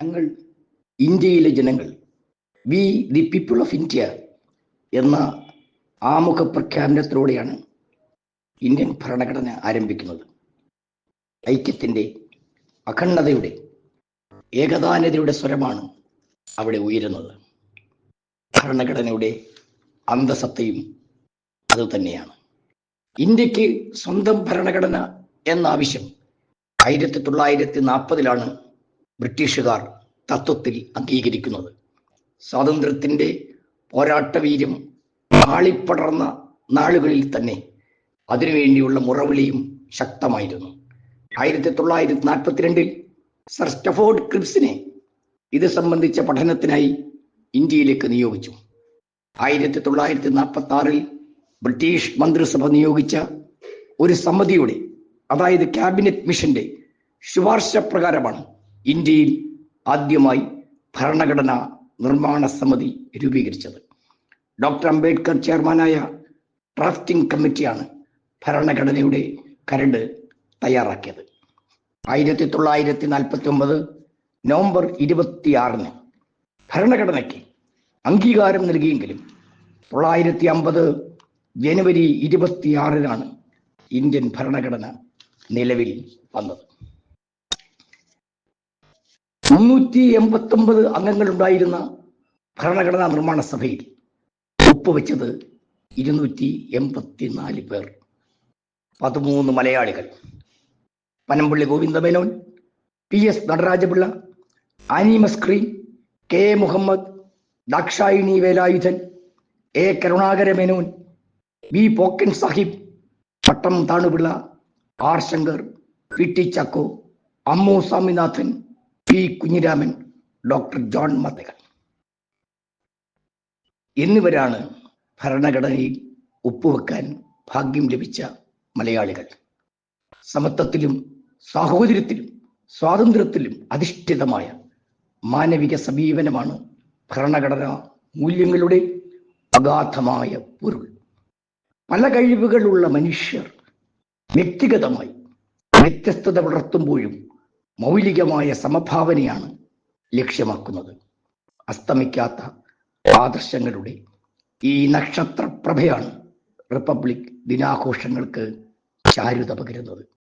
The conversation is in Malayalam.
ഞങ്ങൾ ഇന്ത്യയിലെ ജനങ്ങൾ we the people of India എന്ന ആമുഖ പ്രഖ്യാപനത്തിലൂടെയാണ് ഇന്ത്യൻ ഭരണഘടന ആരംഭിക്കുന്നത്. ഐക്യത്തിന്റെ അഖണ്ഡതയുടെ ഏകദാനതയുടെ സ്വരമാണ് അവിടെ ഉയരുന്നത്. ഭരണഘടനയുടെ അന്തസത്തയും അതുതന്നെയാണ് ഇന്ത്യയ്ക്ക് സ്വന്തം ഭരണഘടന എന്ന ആവശ്യം ആയിരത്തി തൊള്ളായിരത്തി നാൽപ്പതിലാണ് ബ്രിട്ടീഷുകാർ തത്വത്തിൽ അംഗീകരിക്കുന്നത്. സ്വാതന്ത്ര്യത്തിന്റെ പോരാട്ടവീര്യം ആളിപ്പടർന്ന നാളുകളിൽ തന്നെ അതിനുവേണ്ടിയുള്ള മുറവിളിയും ശക്തമായിരുന്നു. ആയിരത്തി തൊള്ളായിരത്തി നാൽപ്പത്തിരണ്ടിൽ സർ സ്റ്റഫോർഡ് ക്രിപ്സിനെ ഇത് സംബന്ധിച്ച പഠനത്തിനായി ഇന്ത്യയിലേക്ക് നിയോഗിച്ചു. ആയിരത്തി തൊള്ളായിരത്തി നാൽപ്പത്തി ആറിൽ ബ്രിട്ടീഷ് മന്ത്രിസഭ നിയോഗിച്ച ഒരു സമിതിയുടെ അതായത് ക്യാബിനറ്റ് മിഷന്റെ ശുപാർശ പ്രകാരമാണ് ഇന്ത്യയിൽ ആദ്യമായി ഭരണഘടന നിർമ്മാണ സമിതി രൂപീകരിച്ചത്. ഡോക്ടർ അംബേദ്കർ ചെയർമാനായ ഡ്രാഫ്റ്റിംഗ് കമ്മിറ്റിയാണ് ഭരണഘടനയുടെ കരട് തയ്യാറാക്കിയത്. ആയിരത്തി തൊള്ളായിരത്തി നാൽപ്പത്തി ഒമ്പത് നവംബർ ഇരുപത്തിയാറിന് ഭരണഘടനയ്ക്ക് അംഗീകാരം നൽകിയെങ്കിലും തൊള്ളായിരത്തി അമ്പത് ജനുവരി ഇരുപത്തിയാറിനാണ് ഇന്ത്യൻ ഭരണഘടന നിലവിൽ വന്നത്. മുന്നൂറ്റി ഒമ്പത് അംഗങ്ങളുണ്ടായിരുന്ന ഭരണഘടനാ നിർമ്മാണ സഭയിൽ ഒപ്പുവെച്ചത് ഇരുന്നൂറ്റി എൺപത്തിനാല് പേർ. പതിമൂന്ന് മലയാളികൾ. Panampilly Govinda Menon P S Nataraja Pillai Annie Mascarene K Muhammad Dakshayani Velayudhan A Karunakara Menon V Pocker Sahib Pattom Thanu Pillai R Shankar P T Chacko Ammu Swaminathan P Kunhiraman doctor John മതകൾ എന്നിവരാണ് ഭരണഘടനയിൽ ഒപ്പുവെക്കാൻ ഭാഗ്യം ലഭിച്ച മലയാളികൾ. സമത്വത്തിലും സാഹോദര്യത്തിലും സ്വാതന്ത്ര്യത്തിലും അധിഷ്ഠിതമായ മാനവിക സമീപനമാണ് ഭരണഘടനാ മൂല്യങ്ങളുടെ അഗാധമായ പൊരുൾ. പല കഴിവുകളുള്ള മനുഷ്യർ വ്യക്തിഗതമായി വ്യത്യസ്തത പുലർത്തുമ്പോഴും മൗലികമായ സമഭാവനയാണ് ലക്ഷ്യമാക്കുന്നത്. അസ്തമിക്കാത്ത ആദർശങ്ങളുടെ ഈ നക്ഷത്രപ്രഭയാണ് റിപ്പബ്ലിക് ദിനാഘോഷങ്ങൾക്ക് ചാരുത പകരുന്നത്.